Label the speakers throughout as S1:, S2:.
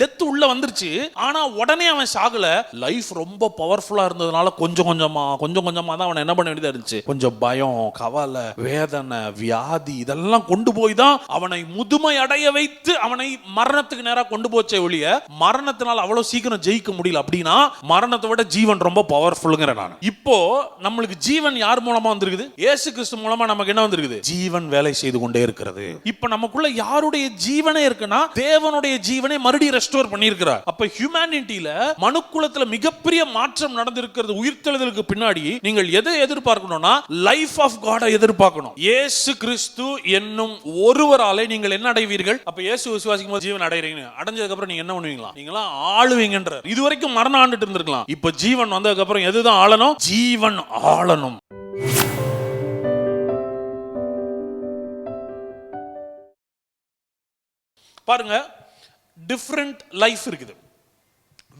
S1: death உள்ள வந்துருச்சு ஆனா உடனே அவன் சாகல லைஃப் ரொம்ப பவர்ஃபுல்லா இருந்ததுனால கொஞ்சம் கொஞ்சமா கொஞ்சம் கொஞ்சமா தான் அவனை என்ன பண்ண வேண்டியதா இருந்துச்சு கொஞ்சம் பயம் கவலை வேதனை வியாதி இதெல்லாம் கொண்டு போய் தான் அவனை முதுமை அடைய வைத்து அவனை மரணத்துக்கு நேராக கொண்டு போச்சே ஒழிய மரணத்தினால் அவ்வளவு சீக்கிரம் ஜெயிக்க முடியல அப்படின்னா மரணத்தை விட ஜீவன் ரொம்ப பவர்ஃபுல்ங்கிற நான் இப்போ நம்மளுக்கு ஜீவன் யார் மூலமா வந்திருக்குது ஏசு கிறிஸ்து மூலமா நமக்கு என்ன வந்திருக்குது ஜீவன் வேலை செய்து கொண்டே இருக்கிறது இப்போ நமக்குள்ள யாருடைய ஜீவனே இருக்குன்னா தேவனுடைய ஜீவனே மறுபடியும் ரெஸ்டோர் பண்ணியிருக்கிறார் அப்ப ஹியூமனிட்டியில மனுக்குலத்துல மிகப்பெரிய மாற்றம் நடந்திருக்கிறது உயிர்த்தெழுதலுக்கு பின்னாடி நீங்கள் எதை எதிர்பார்க்கணும்னா லைஃப் ஆஃப் காடை எதிர்பார்க்கணும் ஏசு கிறிஸ்து என்னும் ஒருவராலே நீங்கள் என்ன அடைவீர்கள் அப்ப ஏசு விசுவாசிக்கும் போது ஜீவன் அடைறீங்க அடைஞ்சதுக்கு அப்புறம் நீங்க என்ன பண்ணுவீங்களா நீங்களா ஆளுவீங்கன்ற இது வரைக்கும் மரணம் ஆண்டுட்டு இருந்திருக்கலாம் இப்ப ஜீவன் வந்ததுக்கு அப்புறம் எதுதான் ஆளணும் ஜீவன் ஆளணும் பாருங்க டிஃப்ரெண்ட் லைஃப் இருக்குது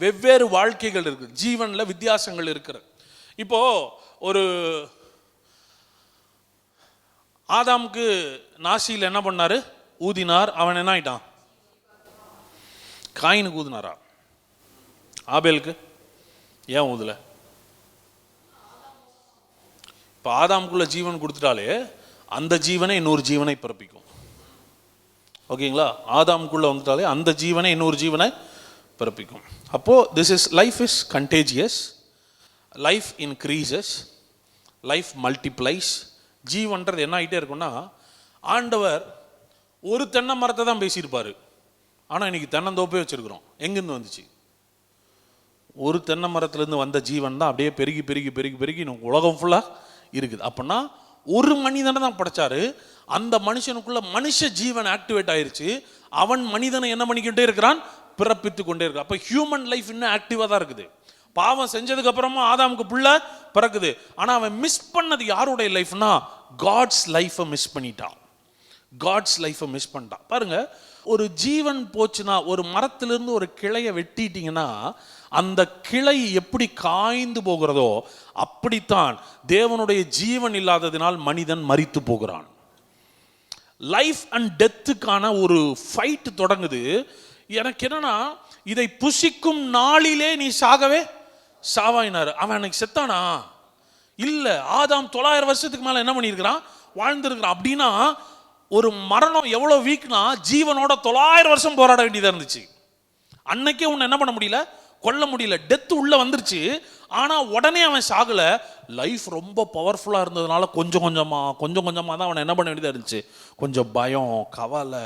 S1: வெவ்வேறு வாழ்க்கைகள் இருக்குது ஜீவனில் வித்தியாசங்கள் இருக்கிற இப்போ ஒரு ஆதாமுக்கு நாசியில் என்ன பண்ணார் ஊதினார் அவன் என்ன ஆயிட்டான் காயினுக்கு ஊதினாரா ஆபேலுக்கு ஏன் ஊதுல இப்போ ஆதாமுக்குள்ள ஜீவன் கொடுத்துட்டாலே அந்த ஜீவனை இன்னொரு ஜீவனை பிறப்பிக்கும் ஓகேங்களா ஆதாமுக்குள்ளே வந்துட்டாலே அந்த ஜீவனை இன்னொரு ஜீவனை பிறப்பிக்கும் அப்போது this is life is contagious life increases life multiplies ஜீவன்றது என்ன ஆகிட்டே இருக்குன்னா ஆண்டவர் ஒரு தென்னை மரத்தை தான் பேசியிருப்பார் ஆனால் இன்னைக்கு தென்னந்தோப்பே வச்சுருக்குறோம் எங்கேருந்து வந்துச்சு ஒரு தென்னை மரத்துலேருந்து வந்த ஜீவன் தான் அப்படியே பெருகி பெருகி பெருகி பெருகி உலகம் ஃபுல்லாக இருக்குது அப்படின்னா ஒரு மனிதனை தான் படைச்சாரு அந்த மனுஷனுக்குள்ள மனுஷ ஜீவன் ஆக்டிவேட் ஆயிருச்சு அவன் மனிதனை என்ன பண்ணிக்கிட்டே இருக்கிறான் பிறப்பித்து கொண்டே இருக்கான் அப்போ ஹியூமன் லைஃப் இன்னும் ஆக்டிவாக தான் இருக்குது பாவம் செஞ்சதுக்கு அப்புறமா ஆதாமுக்கு புள்ள பிறக்குது ஆனால் அவன் மிஸ் பண்ணது யாருடைய லைஃப்னா காட்ஸ் லைஃப்பை மிஸ் பண்ணிட்டான் காட்ஸ் லைஃப்பை மிஸ் பண்ணிட்டான் பாருங்கள் ஒரு ஜீவன் போச்சுன்னா ஒரு மரத்திலிருந்து ஒரு கிளையை வெட்டிட்டீங்கன்னா அந்த கிளை எப்படி காய்ந்து போகிறதோ அப்படித்தான் தேவனுடைய ஜீவன் இல்லாததினால் மனிதன் மறித்து போகிறான் லைஃப் அண்ட் டெத்துக்கான ஒரு ஃபைட் தொடங்குது எனக்கு என்னன்னா இதை புசிக்கும் நாளிலே நீ சாகவே சாவாயினார் அவன் எனக்கு செத்தானா இல்லை ஆதாம் தொள்ளாயிரம் வருஷத்துக்கு மேலே என்ன பண்ணியிருக்கிறான் வாழ்ந்துருக்கிறான் அப்படின்னா ஒரு மரணம் எவ்வளோ வீக்னா ஜீவனோட தொள்ளாயிரம் வருஷம் போராட வேண்டியதாக இருந்துச்சு அன்னைக்கே உன்னை என்ன பண்ண முடியல கொல்ல முடியல டெத் உள்ளே வந்துருச்சு ஆனால் உடனே அவன் சாகலை லைஃப் ரொம்ப பவர்ஃபுல்லாக இருந்ததுனால கொஞ்சம் கொஞ்சமாக கொஞ்சம் கொஞ்சமாக தான் அவனை என்ன பண்ண வேண்டியதாக இருந்துச்சு கொஞ்சம் பயம் கவலை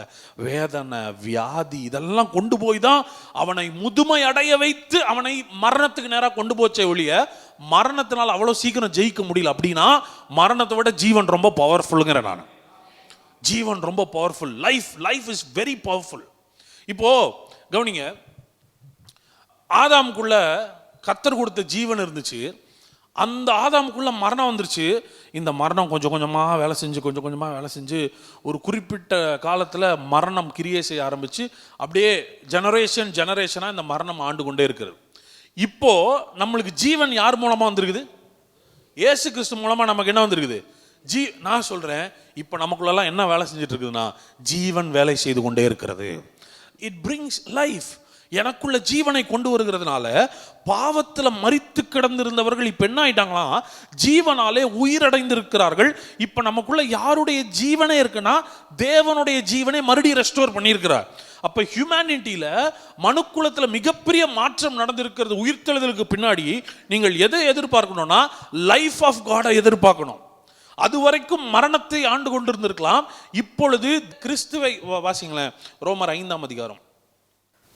S1: வேதனை வியாதி இதெல்லாம் கொண்டு போய் தான் அவனை முதுமை அடைய வைத்து அவனை மரணத்துக்கு நேராக கொண்டு போச்ச ஒழிய மரணத்தினால் அவ்வளோ சீக்கிரம் ஜெயிக்க முடியல அப்படின்னா மரணத்தை விட ஜீவன் ரொம்ப பவர்ஃபுல்லுங்கிற நான் ஜீவன் ரொம்ப powerful life life is very powerful இப்போ கவனிங்க ஆதாமுக்குள்ள கத்தர் கொடுத்த ஜீவன் இருந்துச்சு அந்த ஆதாமுக்குள்ள மரணம் வந்துருச்சு இந்த மரணம் கொஞ்சம் கொஞ்சமாக வேலை செஞ்சு கொஞ்சம் கொஞ்சமாக வேலை செஞ்சு ஒரு குறிப்பிட்ட காலத்தில் மரணம் கிரியே செய்ய ஆரம்பித்து அப்படியே ஜெனரேஷன் ஜெனரேஷனாக இந்த மரணம் ஆண்டு கொண்டே இருக்கிறது இப்போது நம்மளுக்கு ஜீவன் யார் மூலமாக வந்திருக்குது ஏசு கிறிஸ்து மூலமாக நமக்கு என்ன வந்திருக்குது ஜீ நான் சொல்கிறேன் இப்போ நமக்குள்ளெல்லாம் என்ன வேலை செஞ்சுட்டு இருக்குதுன்னா ஜீவன் வேலை செய்து கொண்டே இருக்கிறது இட் பிரிங்ஸ் லைஃப் எனக்குள்ள ஜீவனை கொண்டு வருகிறதுனால பாவத்தில் மறித்து கிடந்திருந்தவர்கள் இப்போ என்ன ஆயிட்டாங்களாம் ஜீவனாலே உயிரடைந்திருக்கிறார்கள் இப்போ நமக்குள்ள யாருடைய ஜீவனே இருக்குன்னா தேவனுடைய ஜீவனை மறுபடியும் ரெஸ்டோர் பண்ணியிருக்கிறார் அப்போ ஹியூமனிட்டியில் மனுக்குலத்தில் மிகப்பெரிய மாற்றம் நடந்திருக்கிறது உயிர்த்தெழுதலுக்கு பின்னாடி நீங்கள் எதை எதிர்பார்க்கணும்னா லைஃப் ஆஃப் காடை எதிர்பார்க்கணும் அதுவரைக்கும் மரணத்தை ஆண்டு கொண்டிருந்திருக்கலாம் இப்பொழுது கிறிஸ்துவை வாசிங்களேன் ரோமர் ஐந்தாம் அதிகாரம்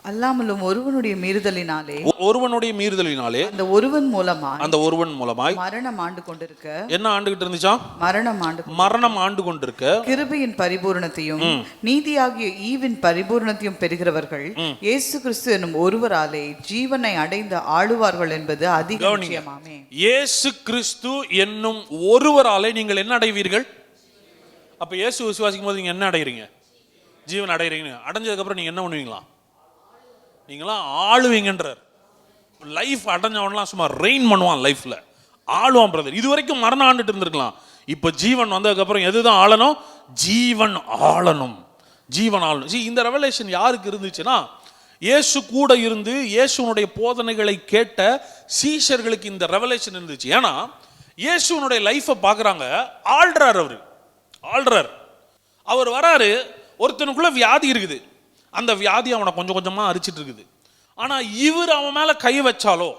S2: அல்லாமலும் ஒருவனுடைய மீறுதலினாலே
S1: ஒருவனுடைய மீறுதலினாலே
S2: அந்த ஒருவன் மூலமா
S1: அந்த ஒருவன் மூலமாய்
S2: மரணம் ஆண்டு கொண்டிருக்க
S1: என்ன ஆண்டுகிட்டு இருந்துச்சா
S2: மரணம் ஆண்டு
S1: மரணம் ஆண்டு கொண்டிருக்க
S2: கிருபையின் பரிபூர்ணத்தையும் நீதியாகிய ஈவின் பரிபூர்ணத்தையும் பெறுகிறவர்கள் இயேசு கிறிஸ்து எனும் ஒருவராலே ஜீவனை அடைந்து ஆளுவார்கள் என்பது அதிக
S1: நிச்சயமாமே இயேசு கிறிஸ்து என்னும் ஒருவராலே நீங்கள் என்ன அடைவீர்கள் அப்ப இயேசு விசுவாசிக்கும் போது நீங்க என்ன அடைகிறீங்க ஜீவன் அடைகிறீங்க அடைஞ்சதுக்கு அப்புறம் நீங்க என்ன பண்ணுவீங்களா நீங்களாம் ஆளுவீங்கன்றார் லைஃப் அடைஞ்சவன்லாம் சும்மா ரெயின் பண்ணுவான் லைஃப்பில் ஆளுவான் பிரதர் இது வரைக்கும் மரணம் ஆண்டுட்டு இருந்திருக்கலாம் இப்போ ஜீவன் வந்ததுக்கப்புறம் எது தான் ஆளணும் ஜீவன் ஆளணும் ஜீவன் ஆளணும் ஜி இந்த ரெவலேஷன் யாருக்கு இருந்துச்சுன்னா இயேசு கூட இருந்து இயேசுனுடைய போதனைகளை கேட்ட சீஷர்களுக்கு இந்த ரெவலேஷன் இருந்துச்சு ஏன்னா இயேசுனுடைய லைஃப்பை பார்க்குறாங்க ஆள்றார் அவர் ஆள்றார் அவர் வராரு ஒருத்தனுக்குள்ள வியாதி இருக்குது அந்த வியாதி அவனை கொஞ்சம் கொஞ்சமாக அரிச்சிட்டு இருக்குது ஆனால் இவர் அவன் மேலே கை வச்சாலோ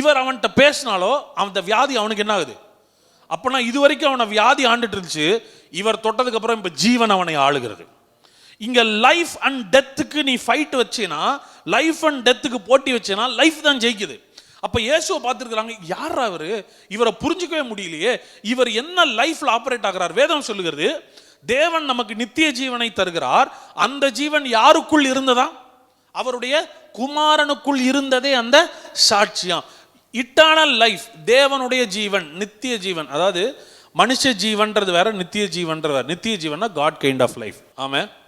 S1: இவர் அவன்கிட்ட பேசினாலோ அந்த வியாதி அவனுக்கு என்ன ஆகுது அப்போனா இது வரைக்கும் அவனை வியாதி ஆண்டுட்டு இருந்துச்சு இவர் தொட்டதுக்கப்புறம் இப்போ ஜீவன் அவனை ஆளுகிறது இங்கே லைஃப் அண்ட் டெத்துக்கு நீ ஃபைட் வச்சுனா லைஃப் அண்ட் டெத்துக்கு போட்டி வச்சுனா லைஃப் தான் ஜெயிக்குது அப்போ இயேசுவை பார்த்துருக்குறாங்க யார் அவர் இவரை புரிஞ்சிக்கவே முடியலையே இவர் என்ன லைஃப்பில் ஆப்ரேட் ஆகிறார் வேதம் சொல்லுகிறது தேவன் நமக்கு நித்திய ஜீவனை தருகிறார் அந்த ஜீவன் யாருக்குள் இருந்ததா அவருடைய குமாரனுக்குள் இருந்ததே அந்த சாட்சியம் இட்டானல் லைஃப் தேவனுடைய ஜீவன் நித்திய ஜீவன் அதாவது மனுஷ ஜீவன்றது வேற நித்திய ஜீவன்றது நித்திய ஜீவன் காட் கைண்ட் ஆஃப் லைஃப் ஆமாம்